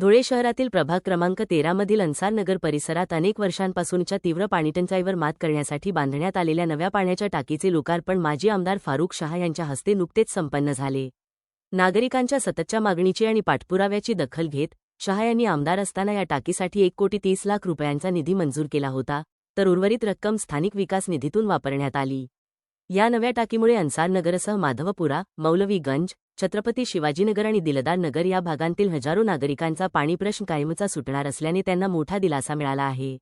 धुळे शहरातील प्रभाग क्रमांक तेरामधील अन्सारनगर परिसरात अनेक वर्षांपासूनच्या तीव्र पाणीटंचाईवर मात करण्यासाठी बांधण्यात आलेल्या नव्या पाण्याच्या टाकीचे लोकार्पण माजी आमदार फारुख शहा यांच्या हस्ते नुकतेच संपन्न झाले. नागरिकांच्या सततच्या मागणीची आणि पाठपुराव्याची दखल घेत शहा यांनी आमदार असताना या टाकीसाठी एक कोटी तीस लाख रुपयांचा निधी मंजूर केला होता तर उर्वरित रक्कम स्थानिक विकास निधीतून वापरण्यात आली. या नव्या टाकीमुळे अन्सारनगरसह माधवपुरा मौलवीगंज छत्रपती शिवाजीनगर आणि दिलदार नगर या भागांतील हजारो नागरिकांचा पाणी प्रश्न कायमचा सुटणार असल्याने त्यांना मोठा दिलासा मिळाला आहे.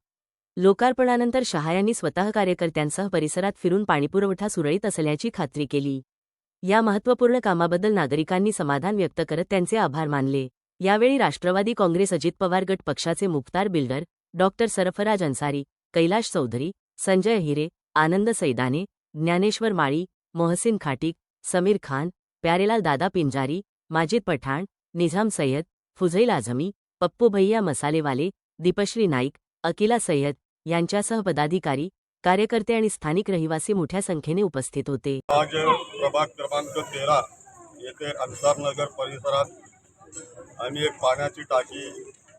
लोकार्पणानंतर शहा यांनी स्वतः कार्यकर्त्यांसह परिसरात फिरून पाणीपुरवठा सुरळीत असल्याची खात्री केली. या महत्त्वपूर्ण कामाबद्दल नागरिकांनी समाधान व्यक्त करत त्यांचे आभार मानले. यावेळी राष्ट्रवादी काँग्रेस अजित पवार गट पक्षाचे मुख्तार बिल्डर डॉक्टर सरफराज अन्सारी कैलाश चौधरी संजय हिरे आनंद सैदाने ज्ञानेश्वर माळी मोहसिन खाटीक समीर खान प्यारेलाल दादा पिंजारी माजिद पठाण निझाम सय्यद फुझैल आझमी पप्पू भैया मसालेवाले दीपश्री नाईक अकिला सय्यद यांच्यासह पदाधिकारी कार्यकर्ते आणि स्थानिक रहिवासी मोठ्या संख्येने उपस्थित होते. आज प्रभाग क्रमांक तेरा येथे अन्सारनगर परिसरात आम्ही एक पाण्याची टाकी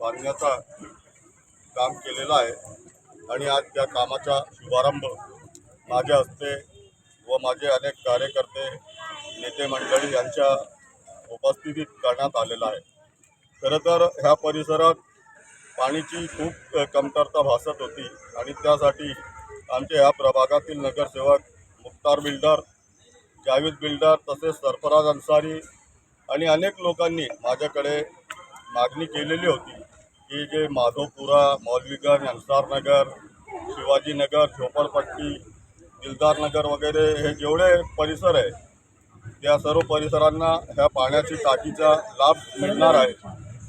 बांधण्याचा काम केलेलं आहे आणि आज त्या कामाचा शुभारंभ माझ्या हस्ते व माझे अनेक कार्यकर्ते नेते मंडळी यांच्या उपस्थितीत करण्यात आलेला आहे. खरं तर ह्या परिसरात पाणीची खूप कमतरता भासत होती आणि त्यासाठी आमच्या ह्या प्रभागातील नगरसेवक मुख्तार बिल्डर जावेद बिल्डर तसेच सरफराज अन्सारी आणि अनेक लोकांनी माझ्याकडे मागणी केलेली होती की जे माधवपुरा मौलवीगंज अन्सारनगर शिवाजीनगर झोपडपट्टी दिलदारनगर वगैरे हे जेवढे परिसर आहे या सर्व परिसरांना ह्या पाण्याची टाकीचा लाभ मिळणार आहे.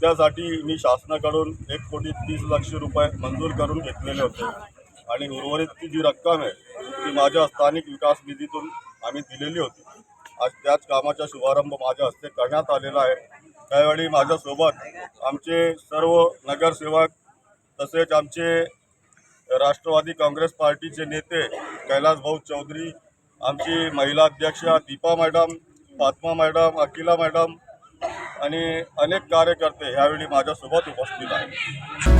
त्यासाठी मी शासनाकडून एक कोटी तीस लक्ष रुपये मंजूर करून घेतलेले होते. आणि उर्वरितची जी रक्कम आहे ती माझ्या स्थानिक विकास निधीतून आम्ही दिलेली होती. आज त्याच कामाचा शुभारंभ माझ्या हस्ते करण्यात आलेला आहे. त्यावेळी माझ्यासोबत आमचे सर्व नगरसेवक तसेच आमचे राष्ट्रवादी काँग्रेस पार्टीचे नेते कैलास भाऊ चौधरी आमची महिला अध्यक्षा Deepa madam Fatma madam Akila madam आणि अनेक कार्यकर्ते ह्यावेळी माझ्यासोबत उपस्थित आहेत.